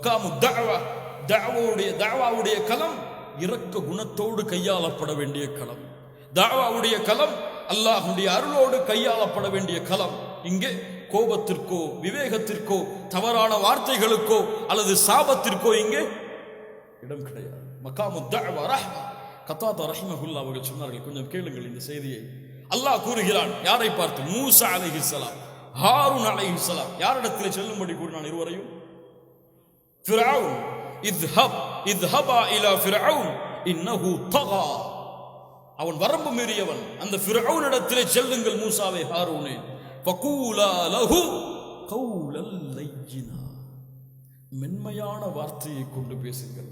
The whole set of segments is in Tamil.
மக்காமு தஅவா தஅவாவுடைய தஅவாவுடைய களம் இரக்க குணத்தோடு கையாளப்பட வேண்டிய களம் தாவாவுடைய களம் அல்லாஹுடைய அருளோடு கையாளப்பட வேண்டிய களம் இங்கே கோபத்திற்கோ விவேகத்திற்கோ தவறான வார்த்தைகளுக்கோ அல்லது சாபத்திற்கோ இங்கே இடம் கிடையாது. மக்காமு தாவா ரஹ்மா. கத்தாதா ரஹ்மஹுல்லா அவர்கள் சொன்னார்கள் கொஞ்சம் கேளுங்கள் இந்த செய்தியை. அல்லாஹ் கூறுகிறான் யாரை பார்த்து? மூசா அலைஹிஸ்ஸலாம் ஹாரூன் அலைஹிஸ்ஸலாம் யாரிடத்தில் செல்லும்படி கூறினான் இருவரையும்? ஃபிரவுன் இத்ஹப் இத்ஹபா இலா ஃபிரவுன் இன்னஹு தகா. அவன் வரம்பு மீறியவன். அந்த ஃபிரவுனிடத்திலே செல்லுங்கள் மூசாவை ஹாரூனே. ஃபகூலா லஹு கௌலல் லையினா. மென்மையான வார்த்தையை கொண்டு பேசுங்கள்.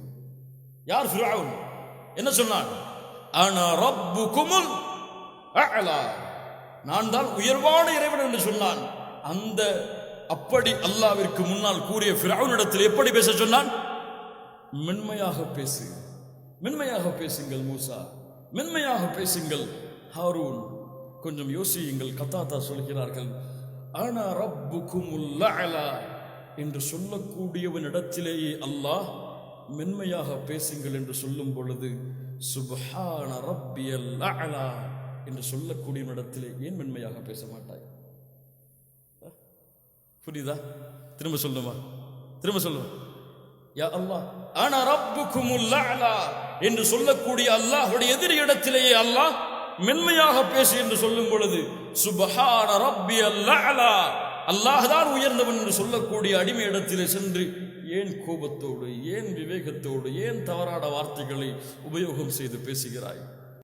யார் ஃபிரவுன் என்ன சொன்னான்? ஆனா ரப்பு குமுல் நான் தான் உயர்வான இறைவன் என்று சொன்னான். அந்த அப்படி அல்லாவிற்கு முன்னால் கூறிய ஃபிரௌனிடத்தில் எப்படி பேச சொன்னான்? மென்மையாக பேசு. மென்மையாக பேசுங்கள் மூசா. மென்மையாக பேசுங்கள். ஹாரூன் கொஞ்சம் யோசியுங்கள். கத்தாத்தா சொல்கிறார்கள் ஆனா ரப்புக்குமுல் அலா என்று சொல்லக்கூடியவனிடத்திலேயே அல்லாஹ் மென்மையாக பேசுங்கள் என்று சொல்லும் பொழுது சுபஹான ரப்பியல் அலா என்று சொல்லக்கூடியவனிடத்திலே ஏன் மென்மையாக பேச மாட்டாய்? புரியுதா? திரும்ப சொல்லுமா திரும்ப சொல்லுமா யா அல்லாஹ் ஆனா ரப்புக்குமுல் என்று சொல்லக்கூடிய அல்லாஹுடைய எதிரி இடத்திலேயே அல்லாஹ் மென்மையாக பேசு என்று சொல்லும் பொழுது சுபஹான ரப்பி அலா. அல்லாஹ் தான் உயர்ந்தவன் என்று சொல்லக்கூடிய அடிமை இடத்திலே சென்று ஏன் கோபத்தோடு ஏன் விவேகத்தோடு ஏன் தவறான வார்த்தைகளை உபயோகம் செய்து பேசுகிறாய்?